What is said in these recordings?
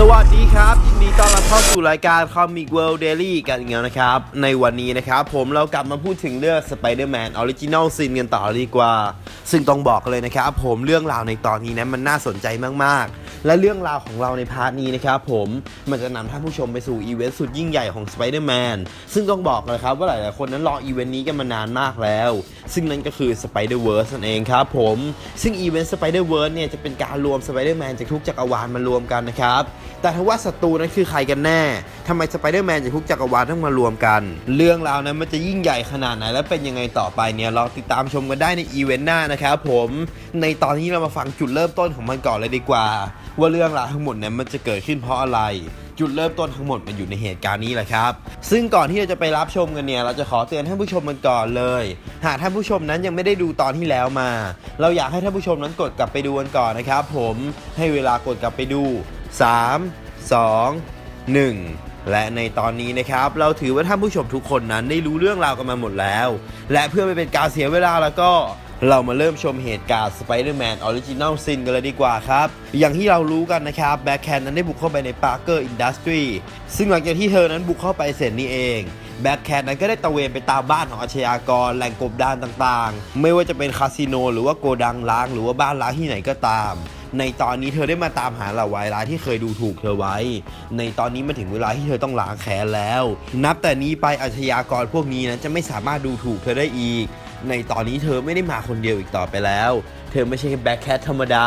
สวัสดีครับยิน ดีต้อนรับเข้าสู่รายการ Comic World Daily กันอีกแล้วนะครับ ในวันนี้นะครับผมเรากลับมาพูดถึงเรื่อง Spider-Man Original Sin กันต่อดีกว่า ซึ่งต้องบอกเลยนะครับผมเรื่องราวในตอนนี้นะมันน่าสนใจมากๆ และเรื่องราวของเราในพาร์ทนี้นะครับผมมันจะนำท่านผู้ชมไปสู่อีเวนต์สุดยิ่งใหญ่ของ Spider-Man ซึ่งต้องบอกเลยครับว่าหลายๆคนนั้นรออีเวนต์นี้กันมานานมากแล้ว ซึ่งนั่นก็คือ Spider-Verse นั่นเองครับผมซึ่งอีเวนต์ Spider-Verse เนี่ยจะเป็นการรวม Spider-Man จากทุกจักรวาลมารวมกันนะครับแต่ถ้าว่าศัตรูนั้นคือใครกันแน่ทำไม Spider-Man จากทุกจักรวาลต้องมารวมกัน เรื่องราวนั้นมันจะยิ่งใหญ่ขนาดไหน และเป็นยังไงต่อไปเนี่ยเราติดตามชมกันได้ในอีเวนต์หน้านะครับผมในตอนนี้เรามาฟังจุดเริ่มต้นของมันก่อนเลยดีกว่า ว่าเรื่องราวทั้งหมดเนี่ยมันจะเกิดขึ้นเพราะอะไรจุดเริ่มต้นทั้งหมดมันอยู่ในเหตุการณ์นี้แหละครับ ซึ่งก่อนที่เราจะไปรับชมกันเนี่ย เราจะขอเตือนท่านผู้ชมกันก่อนเลย หากท่านผู้ชมนั้นยังไม่ได้ดูตอนที่แล้วมา เราอยากให้ท่านผู้ชมนั้นกดกลับไปดูกันก่อนนะครับ ผม ให้เวลากดกลับไปดู 3 2 1 และในตอนนี้นะครับ เราถือว่าท่านผู้ชมทุกคนนั้นได้รู้เรื่องราวกันมาหมดแล้ว และเพื่อไม่เป็นการเสียเวลาแล้วก็เรามาเริ่มชมเหตุการณ์ Spider-Man Original Sin กันเลยดีกว่าครับ อย่างที่เรารู้กันนะครับ แบ็คแคนนั้นได้บุกเข้าไปใน Parker Industry ซึ่งหลังจากที่เธอนั้นบุกเข้าไปเสร็จนี่เอง แบ็คแคนนั้นก็ได้ตระเวนไปตามบ้านของอาชญากร แหล่งกบดานต่างๆ ไม่ว่าจะเป็นคาสิโน หรือว่าโกดังล้าง หรือว่าบ้านล้างที่ไหนก็ตาม ในตอนนี้เธอได้มาตามหาเหล่าวายร้ายที่เคยดูถูกเธอไว้ ในตอนนี้มาถึงเวลาที่เธอต้องล้างแค้นแล้ว นับแต่นี้ไปอาชญากรพวกนี้นั้นจะไม่สามารถดูถูกเธอได้อีก ในตอนนี้เธอไม่ได้มาคนเดียวอีกต่อไปแล้ว เธอไม่ใช่แบ็คแคทธรรมดา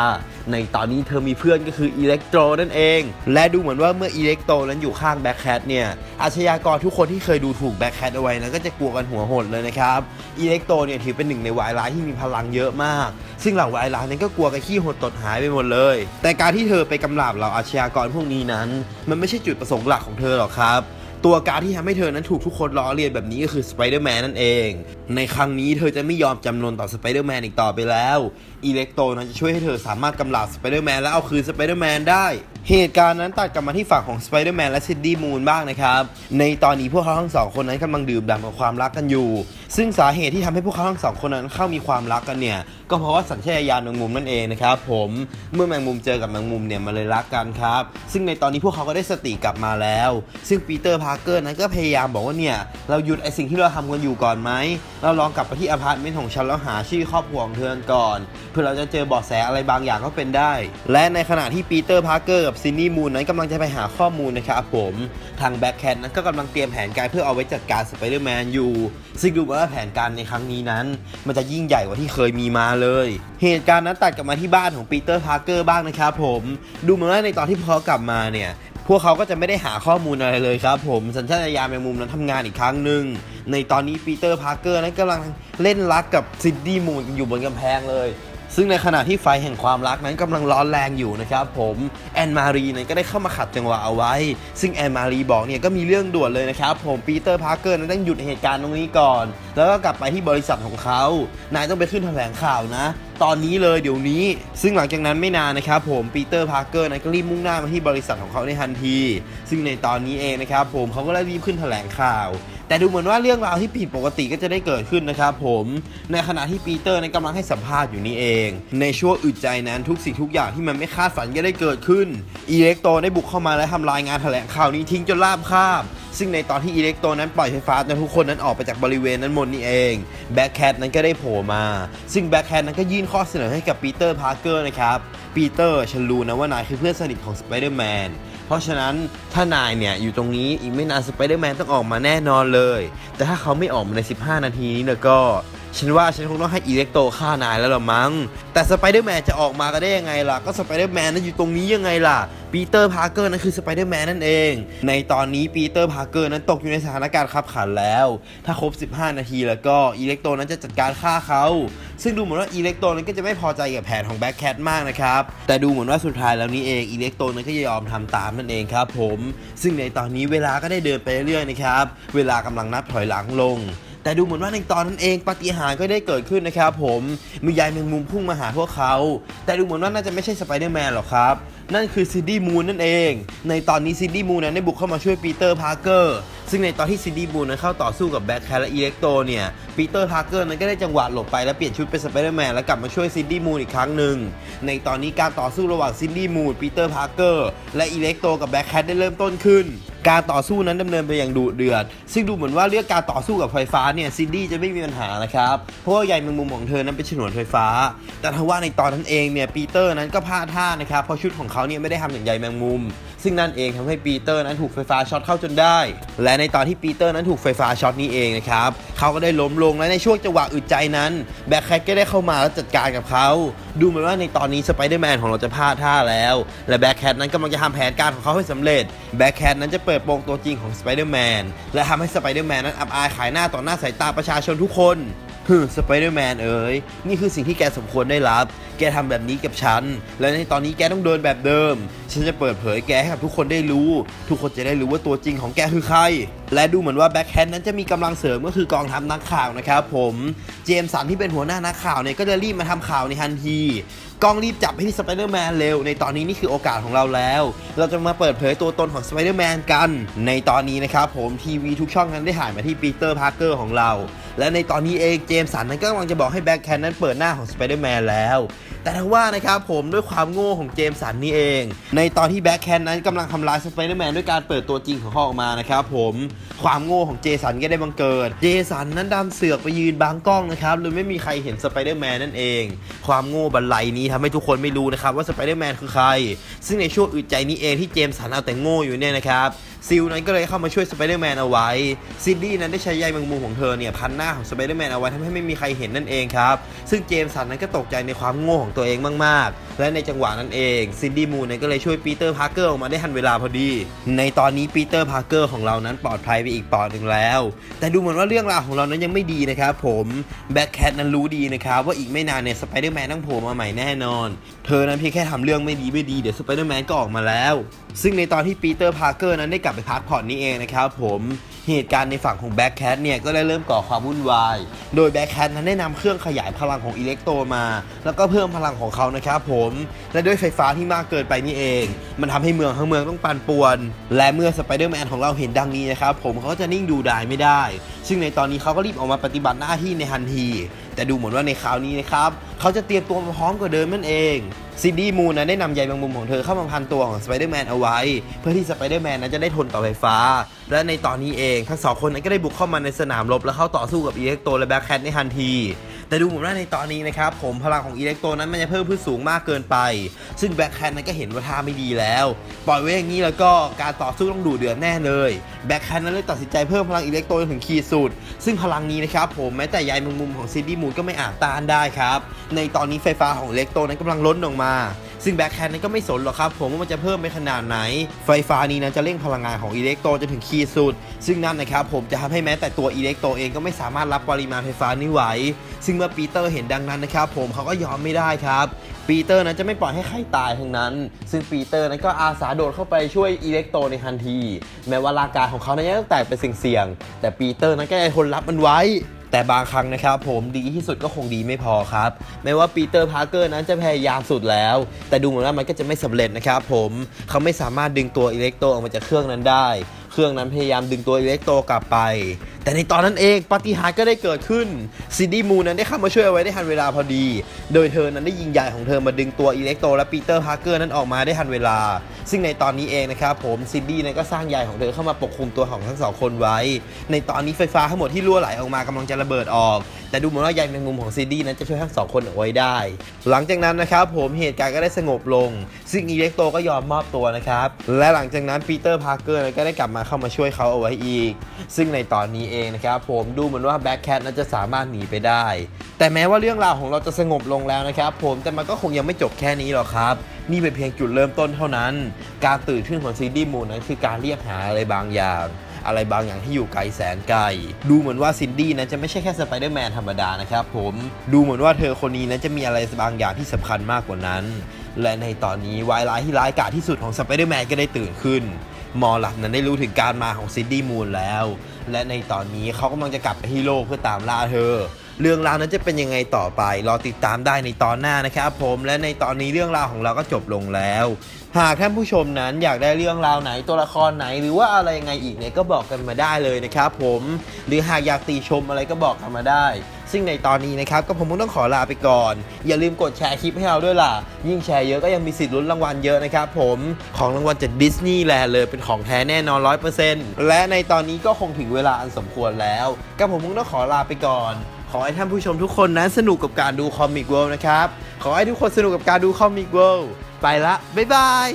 ในตอนนี้เธอมีเพื่อนก็คืออิเล็กโตรนั่นเอง และดูเหมือนว่าเมื่ออิเล็กโตรนั้นอยู่ข้างแบ็คแคทเนี่ย อาชญากรทุกคนที่เคยดูถูกแบ็คแคทเอาไว้นั้นก็จะกลัวกันหัวหดเลยนะครับ อิเล็กโตรเนี่ยถือเป็นหนึ่งในวายร้ายที่มีพลังเยอะมาก ซึ่งเหล่าวายร้ายนั้นก็กลัวกระขี้หดตดหายไปหมดเลย แต่การที่เธอไปกำราบเหล่าอาชญากรพวกนี้นั้น มันไม่ใช่จุดประสงค์หลักของเธอหรอกครับตัวการที่ทำให้เธอนั้นถูกทุกคนล้อเลียนแบบนี้ก็คือสไปเดอร์แมนนั่นเอง ในครั้งนี้เธอจะไม่ยอมจำนนต่อสไปเดอร์แมนอีกต่อไปแล้ว อิเล็กโตรนั้นจะช่วยให้เธอสามารถกำลาบสไปเดอร์แมนและเอาคืนสไปเดอร์แมนได้ เหตุการณ์นั้นตัดกลับมาที่ฝั่งของสไปเดอร์แมนและซิดดี้มูนบ้างนะครับ ในตอนนี้พวกเขาทั้งสองคนนั้นกำลังดื่มด่ำกับความรักกันอยู่ ซึ่งสาเหตุที่ทำให้พวกเขาทั้งสองคนนั้นเข้ามีความรักกันเนี่ย ก็เพราะว่าสัญชาตญาณแมงมุมนั่นเองนะครับผม เมื่อแมงมุมเจอกับแมงมุมเนี่ยมันเลยรักกันครับ ซึ่งในตอนนี้พวกเขาก็ได้สติกลับมาแล้ว ซึ่งปีเตอร์พาร์เกอร์นั้นก็พยายามบอกว่าเนี่ยเราหยุดไอสิ่งที่เราทำกันอยู่ก่อนไหม เราลองกลับไปที่อพาร์ตเมนต์ของฉันแล้วหาชื่อครอบครัวของเธอก่อน เพื่อเราจะเจอเบาะแสอะไรบางอย่างก็เป็นได้ และในขณะที่ปีเตอร์พาร์เกอร์กับซินนี่มูนนั้นกำลังจะไปหาข้อมูลนะครับผมทางแบ็คแคทนั้นก็กำลังเตรียมแผนการเพื่อเอาไว้จัดการสไปเดอร์แมนอยู่ ซึ่งดูว่าแผนการในครั้งนี้นั้น มันจะยิ่งใหญ่กว่าที่เคยมีมาเลย เหตุการณ์นั้นตัดกลับมาที่บ้านของปีเตอร์พาร์เกอร์บ้างนะครับผมดูเหมือนว่าในตอนที่พวกเขากลับมาเนี่ยพวกเขาก็จะไม่ได้หาข้อมูลอะไรเลยครับผมสัญชาตญาณแมงมุมนั้นทำงานอีกครั้งหนึ่งในตอนนี้ปีเตอร์พาร์เกอร์นั้นกำลังเล่นรักกับซิดดี้มูนอยู่บนกำแพงเลย ซึ่งในขณะที่ไฟแห่งความรักนั้นกำลังร้อนแรงอยู่นะครับผมแอนมารีนั้นก็ได้เข้ามาขัดจังหวะเอาไว้ ซึ่งแอนมารีบอกเนี่ยก็มีเรื่องด่วนเลยนะครับผมปีเตอร์พาร์เกอร์นั้นต้องหยุดเหตุการณ์ตรงนี้ก่อนแล้วก็กลับไปที่บริษัทของเขา นายต้องไปขึ้นแถลงข่าวนะ ตอนนี้เลยเดี๋ยวนี้ ซึ่งหลังจากนั้นไม่นานนะครับผมปีเตอร์พาร์เกอร์นั้นก็รีบมุ่งหน้ามาที่บริษัทของเขาในทันที ซึ่งในตอนนี้เองนะครับผมเขาก็ได้รีบขึ้นแถลงข่าว แต่ดูเหมือนว่าเรื่องราวที่ผิดปกติก็จะได้เกิดขึ้นนะครับผมในขณะที่ปีเตอร์นั้นกำลังให้สัมภาษณ์อยู่นี่เอง ในช่วงอึดใจนั้นทุกสิ่งทุกอย่างที่มันไม่คาดฝันก็ได้เกิดขึ้นอิเล็กโตรได้บุกเข้ามาและทำลายงานแถลงข่าวนี้ทิ้งจนราบคาบ ซึ่งในตอนที่อิเล็กโตรนั้นปล่อยไฟฟ้าจนทุกคนนั้นออกไปจากบริเวณนั้นหมดนี่เองแบ็คแคทนั้นก็ได้โผล่มา ซึ่งแบ็คแคทนั้นก็ยื่นข้อเสนอให้กับปีเตอร์พาร์เกอร์นะครับปีเตอร์ฉันรู้นะว่านายคือเพื่อนสนิทของสไปเดอร์แมนเพราะฉะนั้นถ้านายเนี่ยอยู่ตรงนี้อีกไม่นานสไปเดอร์แมนต้องออกมาแน่นอนเลย แต่ถ้าเขาไม่ออกมาใน 15 นาทีนี้แล้วก็ ฉันว่าฉันคงต้องให้อิเล็กโตฆ่านายแล้วละมั้ง แต่สไปเดอร์แมนจะออกมาก็ได้ยังไงล่ะ ก็สไปเดอร์แมนนั้นอยู่ตรงนี้ยังไงล่ะ ปีเตอร์พาร์เกอร์นั่นคือสไปเดอร์แมนนั่นเอง ในตอนนี้ปีเตอร์พาร์เกอร์นั้นตกอยู่ในสถานการณ์ขับขันแล้ว ถ้าครบ 15 นาทีแล้วก็อิเล็กโตนั้นจะจัดการฆ่าเขา ซึ่งดูเหมือนว่าอิเล็กโตนั้นก็จะไม่พอใจกับแผนของแบ็คแคทมากนะครับ แต่ดูเหมือนว่าสุดท้ายแล้วนี้เองอิเล็กโตนั้นก็ยอมทำตามนั่นเองครับผม ซึ่งในตอนนี้เวลาก็ได้เดินไปเรื่อยๆนะครับ เวลากำลังนับถอยหลังลง แต่ดูเหมือนว่าในตอนนั้นเองปาฏิหาริย์ก็ได้เกิดขึ้นนะครับผมมียายแมงมุมพุ่งมาหาพวกเขา แต่ดูเหมือนว่าน่าจะไม่ใช่สไปเดอร์แมนหรอกครับนั่นคือซิดดี้มูนนั่นเอง ในตอนนี้ซิดดี้มูนนั้นได้บุกเข้ามาช่วยปีเตอร์พาร์เกอร์ซึ่งในตอนที่ซินดี้บูนนั้นเข้าต่อสู้กับแบ็คแคทและอิเล็กโตเนี่ยปีเตอร์พาร์เกอร์นั้นก็ได้จังหวะหลบไปและเปลี่ยนชุดเป็นสไปเดอร์แมนและกลับมาช่วยซินดี้มูนอีกครั้งหนึ่งในตอนนี้การต่อสู้ระหว่างซินดี้มูนปีเตอร์พาร์เกอร์และอิเล็กโตกับแบ็คแคทได้เริ่มต้นขึ้นการต่อสู้นั้นดำเนินไปอย่างดุเดือด ซึ่งดูเหมือนว่าเรื่องการต่อสู้กับไฟฟ้าเนี่ยซินดี้จะไม่มีปัญหานะครับ เพราะว่าใยแมงมุมของเธอนั้นเป็นฉนวนไฟฟ้า แต่ทว่าในตอนนั้นเองเนี่ยปีเตอร์นั้นก็พลาดท่านะครับเพราะชุดของเขาเนี่ยไม่ได้ทำอย่างใยแมงมุม ซึ่งนั่นเองทำให้ปีเตอร์นั้นถูกไฟฟ้าช็อตเข้าจนได้ และในตอนที่ปีเตอร์นั้นถูกไฟฟ้าช็อตนี้เองนะครับเขาก็ได้ล้มลงและในช่วงจังหวะอึดใจนั้นแบ็คแคทก็ได้เข้ามาแล้วจัดการกับเขาดูเหมือนว่าในตอนนี้สไปเดอร์แมนของเราจะพลาดท่าแล้ว และแบ็คแคทนั้นกำลังจะทำแผนการของเขาให้สำเร็จแบ็คแคทนั้นจะเปิดโปงตัวจริงของสไปเดอร์แมนและทำให้สไปเดอร์แมนนั้นอับอายขายหน้าต่อหน้าสายตาประชาชนทุกคนฮึสไปเดอร์แมนเอ๋ยนี่คือสิ่งที่แกสมควรได้รับ กทำแบบนี้กับฉัน และในตอนนี้แกต้องเดินแบบเดิม ฉันจะเปิดเผยแกให้กับทุกคนได้รู้ ทุกคนจะได้รู้ว่าตัวจริงของแกคือใคร และดูเหมือนว่าแบ็คแฮนนั้นจะมีกำลังเสริมก็คือกองทัพนักข่าวนะครับผมเจมสันที่เป็นหัวหน้านักข่าวเนี่ยก็จะรีบมาทำข่าวในทันทีกล้องรีบจับให้ที่สไปเดอร์แมนเร็ว ในตอนนี้นี่คือโอกาสของเราแล้ว เราจะมาเปิดเผยตัวตนของสไปเดอร์แมนกัน ในตอนนี้นะครับผมทีวีทุกช่องนั้นได้ถ่ายมาที่ปีเตอร์พาร์เกอร์ของเรา และในตอนนี้เองเจมสันนั้นก็กำลังจะบอกให้แบ็คแคนนั้นเปิดหน้าของสไปเดอร์แมนแล้ว แต่ทั้งว่านะครับผมด้วยความโง่ของเจมสันนี่เอง ในตอนที่แบ็คแคนนั้นกำลังทำลายสไปเดอร์แมนด้วยการเปิดตัวจริงของเขาออกมานะครับผมความโง่ของเจสันก็ได้บังเกิด เจสันนั้นดันเสือกไปยืนบังกล้องนะครับเลยไม่มีใครเห็นสไปเดอร์แมนนั่นเอง ความโง่บันไลนี้ทำให้ทุกคนไม่รู้นะครับว่าสไปเดอร์แมนคือใคร ซึ่งในช่วงอึดใจนี้เองที่เจมสันเอาแต่โง่อยู่เนี่ยนะครับ ซิลนั้นก็เลยเข้ามาช่วยสไปเดอร์แมนเอาไว้ซินดี้นั้นได้ใช้ใยแมงมุมของเธอเนี่ยพันหน้าของสไปเดอร์แมนเอาไว้ทำให้ไม่มีใครเห็นนั่นเองครับ ซึ่งเจมสันนั้นก็ตกใจในความโง่ของตัวเองมากๆ และในจังหวะนั้นเองซินดี้มูนก็เลยช่วยปีเตอร์พาร์เกอร์ออกมาได้ทันเวลาพอดี ในตอนนี้ปีเตอร์พาร์เกอร์ของเรานั้นปลอดภัยไปอีกปอดหนึ่งแล้ว แต่ดูเหมือนว่าเรื่องราวของเรานั้นยังไม่ดีนะครับผมแบ็คแคทนั้นรู้ดีนะครับว่าอีกไม่นานเนี่ยสไปเดอร์แมนต้องโผล่มาใหม่แน่นอน เธอนั้นเพียงแค่ทำเรื่องไม่ดีไม่ดีเดี๋ยวสไปเดอร์แมนก็ออกมาแล้ว ซึ่งในตอนที่ปีเตอร์พาร์เกอร์นั้นได้กลับไปพักผ่อนนี่เองนะครับผม เหตุการณ์ในฝั่งของแบ็คแคทเนี่ยก็ได้เริ่มก่อความวุ่นวาย โดยแบ็คแคทนั้นได้นำเครื่องขยายพลังของอิเล็กโตมา แล้วก็เพิ่มพลังของเขานะครับผม และด้วยไฟฟ้าที่มากเกินไปนี่เอง มันทำให้เมืองทั้งเมืองต้องปั่นป่วน และเมื่อสไปเดอร์แมนของเราเห็นดังนี้นะครับผมเขาก็จะนิ่งดูดายไม่ได้ ซึ่งในตอนนี้เขาก็รีบออกมาปฏิบัติหน้าที่ในทันที แต่ดูเหมือนว่าในคราวนี้นะครับ เขาจะเตรียมตัวมาพร้อมกว่าเดิมนั่นเองซินดี้มูนนะได้นำใยแมงมุมของเธอเข้ามาพันตัวของสไปเดอร์แมนเอาไว้ เพื่อที่สไปเดอร์แมนนั้นจะได้ทนต่อไฟฟ้า และในตอนนี้เองทั้งสองคนนั้นก็ได้บุกเข้ามาในสนามรบและเข้าต่อสู้กับอีเล็กโตและแบ็คแคทในทันที แต่ดูเหมือนว่าในตอนนี้นะครับผมพลังของอิเล็กโตนั้นมันจะเพิ่มขึ้นสูงมากเกินไป ซึ่งแบ็คแฮนด์นั้นก็เห็นว่าท่าไม่ดีแล้ว ปล่อยไว้อย่างนี้แล้วก็การต่อสู้ต้องดูเดือดแน่เลยแบ็คแฮนด์นั้นเลยตัดสินใจเพิ่มพลังอิเล็กโตจนถึงขีดสุด ซึ่งพลังนี้นะครับผมแม้แต่ใยมงมุมของซินดี้มูนก็ไม่อาจต้านได้ครับในตอนนี้ไฟฟ้าของอิเล็กโตนั้นกำลังล้นลงมา ซึ่งแบ็คแคนนั้นก็ไม่สนหรอกครับผมว่ามันจะเพิ่มไปขนาดไหน ไฟฟ้านี้นั้นจะเร่งพลังงานของอิเล็กโตรจนถึงขีดสุด ซึ่งนั่นนะครับผมจะทำให้แม้แต่ตัวอิเล็กโตรเองก็ไม่สามารถรับปริมาณไฟฟ้านี้ไหว ซึ่งเมื่อปีเตอร์เห็นดังนั้นนะครับผมเขาก็ยอมไม่ได้ครับปีเตอร์นั้นจะไม่ปล่อยให้ใครตายทั้งนั้น ซึ่งปีเตอร์นั้นก็อาสาโดดเข้าไปช่วยอิเล็กโตรในทันที แม้ว่าร่างกายของเขานั้นยังต้งแตกเป็นเสี่ยงๆแต่ปีเตอร์นั้นก็ยังทนรับมันไว้ แต่บางครั้งนะครับผมดีที่สุดก็คงดีไม่พอครับ ไม่ว่าปีเตอร์พาร์เกอร์นั้นจะพยายามสุดแล้ว แต่ดูเหมือนว่ามันก็จะไม่สำเร็จนะครับผมเขาไม่สามารถดึงตัวอิเล็กโตรออกมาจากเครื่องนั้นได้ เครื่องนั้นพยายามดึงตัวอิเล็กโตรกลับไป แต่ในตอนนั้นเองปาฏิหาริย์ก็ได้เกิดขึ้นซินดี้มูนนั้นได้เข้ามาช่วยเอาไว้ได้ทันเวลาพอดี โดยเธอนั้นได้ยิงใหญ่ของเธอมาดึงตัวอิเล็กโตรและปีเตอร์พาร์เกอร์นั้นออกมาได้ทันเวลา ซึ่งในตอนนี้เองนะครับผมซินดี้นั้นก็สร้างใยของเธอเข้ามาปกคลุมตัวของทั้งสองคนไว้ ในตอนนี้ไฟฟ้าทั้งหมดที่รั่วไหลออกมากำลังจะระเบิดออก แต่ดูเหมือนว่าใยแมงมุมของซินดี้นั้นจะช่วยทั้งสองคนเอาไว้ได้ หลังจากนั้นนะครับผมเหตุการณ์ก็ได้สงบลง ซึ่งอิเล็กโตรก็ยอมมอบตัวนะครับและหลังจากนั้นปีเตอร์พาร์เกอร์ก็ได้กลับมาเข้ามาช่วยเขาเอาไว้อีก ซึ่งในตอนนี้เองนะครับผมดูเหมือนว่าแบ็คแคทนั้นจะสามารถหนีไปได้ แต่แม้ว่าเรื่องราวของเราจะสงบลงแล้วนะครับผมแต่มันก็คงยังไม่จบแค่นี้หรอกครับ นี่เป็นเพียงจุดเริ่มต้นเท่านั้น การตื่นขึ้นของซีดี้มูนนั้นคือการเรียกหาอะไรบางอย่างอะไรบางอย่างที่อยู่ไกลแสนไกล ดูเหมือนว่าซินดี้นั้นจะไม่ใช่แค่สไปเดอร์แมนธรรมดานะครับผม ดูเหมือนว่าเธอคนนี้นั้นจะมีอะไรบางอย่างที่สำคัญมากกว่านั้น และในตอนนี้วายร้ายที่ร้ายกาจที่สุดของสไปเดอร์แมนก็ได้ตื่นขึ้น มอลลัดนั้นได้รู้ถึงการมาของซินดี้มูนแล้ว และในตอนนี้เขากำลังจะกลับไปที่โลกเพื่อตามล่าเธอ เรื่องราวนั้นจะเป็นยังไงต่อไป รอติดตามได้ในตอนหน้านะครับผม และในตอนนี้เรื่องราวของเราก็จบลงแล้ว หากท่านผู้ชมนั้นอยากได้เรื่องราวไหนตัวละครไหน หรือว่าอะไรยังไงอีกเนี่ยก็บอกกันมาได้เลยนะครับผม หรือหากอยากตีชมอะไรก็บอกกันมาได้ ซึ่งในตอนนี้นะครับก็ผมคงต้องขอลาไปก่อน อย่าลืมกดแชร์คลิปให้เราด้วยล่ะ ยิ่งแชร์เยอะก็ยังมีสิทธิ์ลุ้นรางวัลเยอะนะครับผมของรางวัลจากดิสนีย์แลนด์เลยเป็นของแท้แน่นอน100%และในตอนนี้ก็คงถึงเวลาอันสมควรแล้วก็ผมคงต้องขอลาไปก่อน ขอให้ท่านผู้ชมทุกคนนั้นสนุกกับการดูคอมิกเวิลด์นะครับขอให้ทุกคนสนุกกับการดูคอมิกเวิลด์ไปละบ๊ายบาย